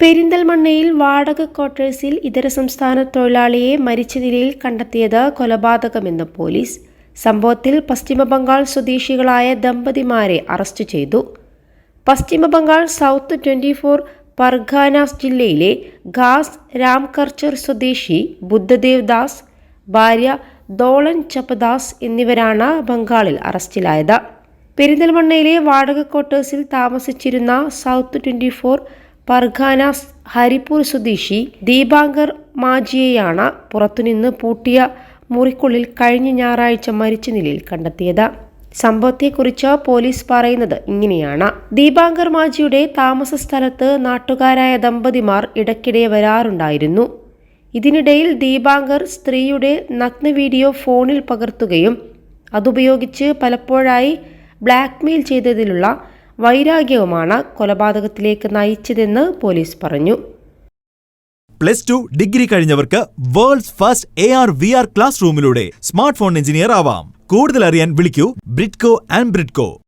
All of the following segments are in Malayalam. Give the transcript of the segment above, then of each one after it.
പെരിന്തൽമണ്ണയിൽ വാടക ക്വാർട്ടേഴ്സിൽ ഇതര സംസ്ഥാന തൊഴിലാളിയെ മരിച്ച നിലയിൽ കണ്ടെത്തിയത് കൊലപാതകമെന്ന് പോലീസ്. സംഭവത്തിൽ പശ്ചിമബംഗാൾ സ്വദേശികളായ ദമ്പതിമാരെ അറസ്റ്റ് ചെയ്തു. Paschimbangal south twenty four Parganas ജില്ലയിലെ ഖാസ് രാംകർച്ചർ സ്വദേശി ബുദ്ധദേവ് ദാസ് ഭാര്യ ദോളൻ ചപ്പദാസ് എന്നിവരാണ് ബംഗാളിൽ അറസ്റ്റിലായത്. പെരിന്തൽമണ്ണയിലെ വാടക ക്വാർട്ടേഴ്സിൽ താമസിച്ചിരുന്ന south twenty four Parganas Haripur സ്വദേശി ദീപാങ്കർ മാജിയെയാണ് പുറത്തുനിന്ന് പൂട്ടിയ മുറിക്കുള്ളിൽ കഴിഞ്ഞ ഞായറാഴ്ച മരിച്ച നിലയിൽ കണ്ടെത്തിയത്. സംഭവത്തെക്കുറിച്ച് പോലീസ് പറയുന്നത് ഇങ്ങനെയാണ്. ദീപാങ്കർ മാജിയുടെ താമസ സ്ഥലത്ത് നാട്ടുകാരായ ദമ്പതിമാർ ഇടയ്ക്കിടെ വരാറുണ്ടായിരുന്നു. ഇതിനിടയിൽ ദീപാങ്കർ സ്ത്രീയുടെ നഗ്ന വീഡിയോ ഫോണിൽ പകർത്തുകയും അതുപയോഗിച്ച് പലപ്പോഴായി ബ്ലാക്ക്മെയിൽ ചെയ്തതിലുള്ള വൈരാഗ്യവുമാണ് കൊലപാതകത്തിലേക്ക് നയിച്ചതെന്ന് പോലീസ് പറഞ്ഞു. Plus two degree കഴിഞ്ഞവർക്ക് world's first A R V R class റൂമിലൂടെ smart phone engineer ആവാം. കൂടുതൽ അറിയാൻ വിളിക്കൂ ബ്രിഡ്കോ ആൻഡ് ബ്രിഡ്കോ.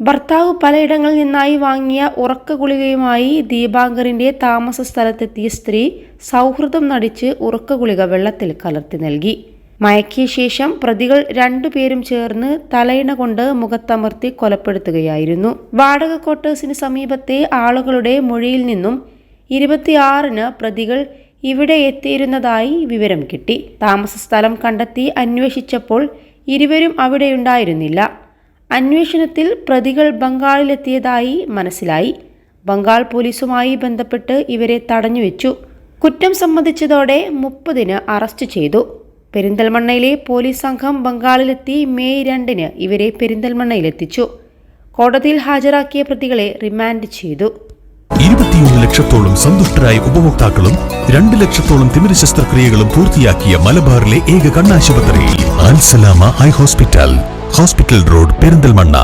ഭർത്താവ് പലയിടങ്ങളിൽ നിന്നായി വാങ്ങിയ ഉറക്ക ഗുളികയുമായി ദീപാങ്കറിന്റെ താമസ സ്ഥലത്തെത്തിയ സ്ത്രീ സൗഹൃദം നടിച്ച് ഉറക്ക ഗുളിക വെള്ളത്തിൽ കലർത്തി നൽകി. മയക്കിയ ശേഷം പ്രതികൾ രണ്ടുപേരും ചേർന്ന് തലയിണ കൊണ്ട് മുഖത്തമർത്തി കൊലപ്പെടുത്തുകയായിരുന്നു. വാടക ക്വാർട്ടേഴ്സിന് സമീപത്തെ ആളുകളുടെ മൊഴിയിൽ നിന്നും ഇരുപത്തിയാറിന് പ്രതികൾ ഇവിടെ എത്തിയിരുന്നതായി വിവരം കിട്ടി. താമസ സ്ഥലം കണ്ടെത്തി അന്വേഷിച്ചപ്പോൾ ഇരുവരും അവിടെയുണ്ടായിരുന്നില്ല. അന്വേഷണത്തിൽ പ്രതികൾ ബംഗാളിലെത്തിയതായി മനസ്സിലായി. ബംഗാൾ പോലീസുമായി ബന്ധപ്പെട്ട് ഇവരെ തടഞ്ഞുവെച്ചു. കുറ്റം സംബന്ധിച്ചതോടെ മുപ്പതിന് അറസ്റ്റ് ചെയ്തു. പെരിന്തൽമണ്ണയിലെ പോലീസ് സംഘം ബംഗാളിലെത്തി മെയ് രണ്ടിന് ഇവരെ പെരിന്തൽമണ്ണയിലെത്തിച്ചു. കോടതിയിൽ ഹാജരാക്കിയ പ്രതികളെ റിമാൻഡ് ചെയ്തു. ഇരുപത്തിയൊന്ന് ലക്ഷത്തോളം സന്തുഷ്ടരായ ഉപഭോക്താക്കളും രണ്ട് ലക്ഷത്തോളം തിമിര ശസ്ത്രക്രിയകളും പൂർത്തിയാക്കിയ മലബാറിലെ ഏക കണ്ണാശുപത്രി Alsalama high hospital hospital road Perinthalmanna.